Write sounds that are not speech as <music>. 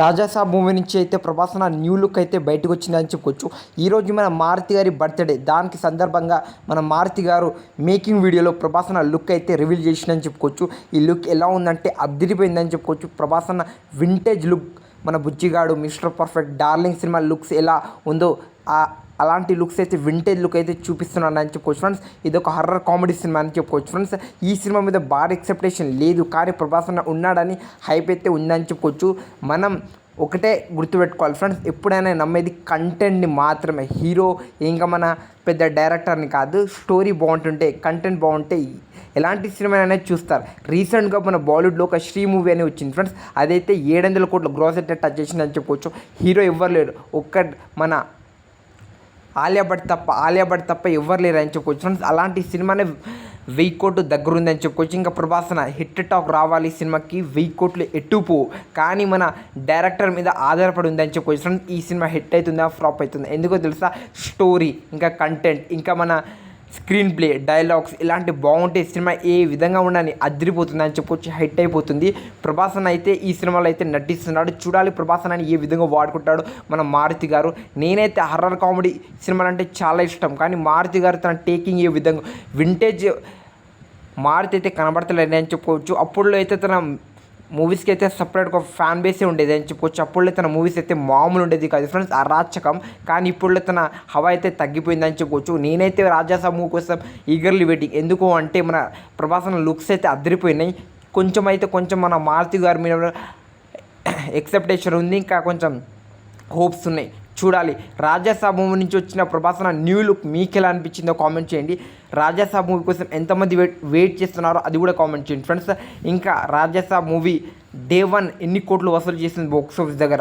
Rajasaab movie నుంచి అయితే ప్రభాస్ అన్న న్యూ లుక్ అయితే బయటకు వచ్చిందని చెప్పుకోవచ్చు. ఈరోజు మన మారుతి గారి బర్త్డే దానికి సందర్భంగా మన మారుతి గారు మేకింగ్ వీడియోలో ప్రభాస్ అన్న లుక్ అయితే రివీల్ చేసిందని చెప్పుకోవచ్చు. ఈ లుక్ ఎలా ఉందంటే అబ్దిరిపోయిందని చెప్పుకోవచ్చు. ప్రభాస్ అన్న వింటేజ్ లుక్ మన Bujjigadu Mister Perfect Darling cinema looks ఎలా ఉందో ఆ అలాంటి లుక్స్ అయితే వింటేజ్ లుక్ అయితే చూపిస్తున్నాడు అని చెప్పుకోవచ్చు ఫ్రెండ్స్ ఇది ఒక హర్రర్ కామెడీ సినిమా అని చెప్పుకోవచ్చు ఫ్రెండ్స్ ఈ సినిమా మీద భారీ ఎక్సెప్టేషన్ లేదు. కానీ ప్రభాస్ అన్న ఉన్నాడని హైప్ అయితే ఉందని చెప్పుకోవచ్చు. మనం ఒకటే గుర్తుపెట్టుకోవాలి ఫ్రెండ్స్ ఎప్పుడైనా నమ్మేది కంటెంట్ని మాత్రమే. హీరో ఇంకా మన పెద్ద డైరెక్టర్ని కాదు స్టోరీ బాగుంటుంటే కంటెంట్ బాగుంటే ఎలాంటి సినిమా అనేది చూస్తారు. రీసెంట్గా మన బాలీవుడ్లో ఒక శ్రీ మూవీ అని వచ్చింది ఫ్రెండ్స్ అదైతే ఏడు వందల కోట్ల గ్రోస్ అయితే టచ్ చేసిందని చెప్పుకోవచ్చు. హీరో ఎవ్వరు లేరు. ఒక్క మన ఆలియా భట్ తప్ప ఆలియా భట్ తప్ప ఎవరు లేరు అని చెప్పుకోవచ్చు ఫ్రెండ్స్ అలాంటి సినిమానే వెయ్యి కోట్లు దగ్గర ఉందని చెప్పుకోవచ్చు ఇంకా ప్రభాసన హిట్ టాక్ రావాలి సినిమాకి వెయ్యి కోట్లు ఎట్టుపు కానీ మన డైరెక్టర్ మీద ఆధారపడి ఉందని చెప్పుకోవచ్చు ఫ్రెండ్స్ ఈ సినిమా హిట్ అవుతుందా ఫ్లాప్ అవుతుందా? ఎందుకో తెలుసా? స్టోరీ ఇంకా కంటెంట్ ఇంకా మన స్క్రీన్ ప్లే డైలాగ్స్ ఇలాంటి బాగుంటే సినిమా ఏ విధంగా ఉండని అదిరిపోతుంది అని చెప్పొచ్చి హైట్ అయిపోతుంది. ప్రభాసన్ అయితే ఈ సినిమాలో అయితే నటిస్తున్నాడు. చూడాలి ప్రభాసన్ అని ఏ విధంగా వాడుకుంటాడు మన మారుతి గారు. నేనైతే హర్రర్ కామెడీ సినిమాలు అంటే చాలా ఇష్టం. కానీ మారుతి గారు తన టేకింగ్ ఏ విధంగా వింటేజ్ మారుతి అయితే కనబడతలేదని అని చెప్పుకోవచ్చు అప్పుడులో అయితే తన మూవీస్కి అయితే సపరేట్గా ఫ్యాన్ బేసే ఉండేది. అని చెప్పుకోవచ్చు. అప్పుడులో తన మూవీస్ అయితే మామూలు ఉండేది కాదు. ఫ్రెండ్స్ అరాచకం. కానీ ఇప్పుడులో తన హవా అయితే తగ్గిపోయిందని చెప్పుకోవచ్చు. నేనైతే రాజాసాబ్ మూవీ కోసం ఈగర్లీ వెయిటింగ్ ఎందుకు అంటే మన ప్రభాసన లుక్స్ అయితే అదిరిపోయినాయి. కొంచెం అయితే కొంచెం మన మారుతి గారి మీద ఎక్సెప్టేషన్ <coughs> ఉంది. ఇంకా కొంచెం హోప్స్ ఉన్నాయి. చూడాలి. రాజాసాబ్ మూవీ నుంచి వచ్చిన ప్రభాసన న్యూ లుక్ మీకు ఎలా అనిపించిందో కామెంట్ చేయండి. రాజాసాబ్ మూవీ కోసం ఎంతమంది వెయిట్ వెయిట్ చేస్తున్నారో అది కూడా కామెంట్ చేయండి. ఫ్రెండ్స్ ఇంకా రాజాసాబ్ మూవీ డే వన్ ఎన్ని కోట్లు వసూలు చేసింది బాక్స్ ఆఫీస్ దగ్గర?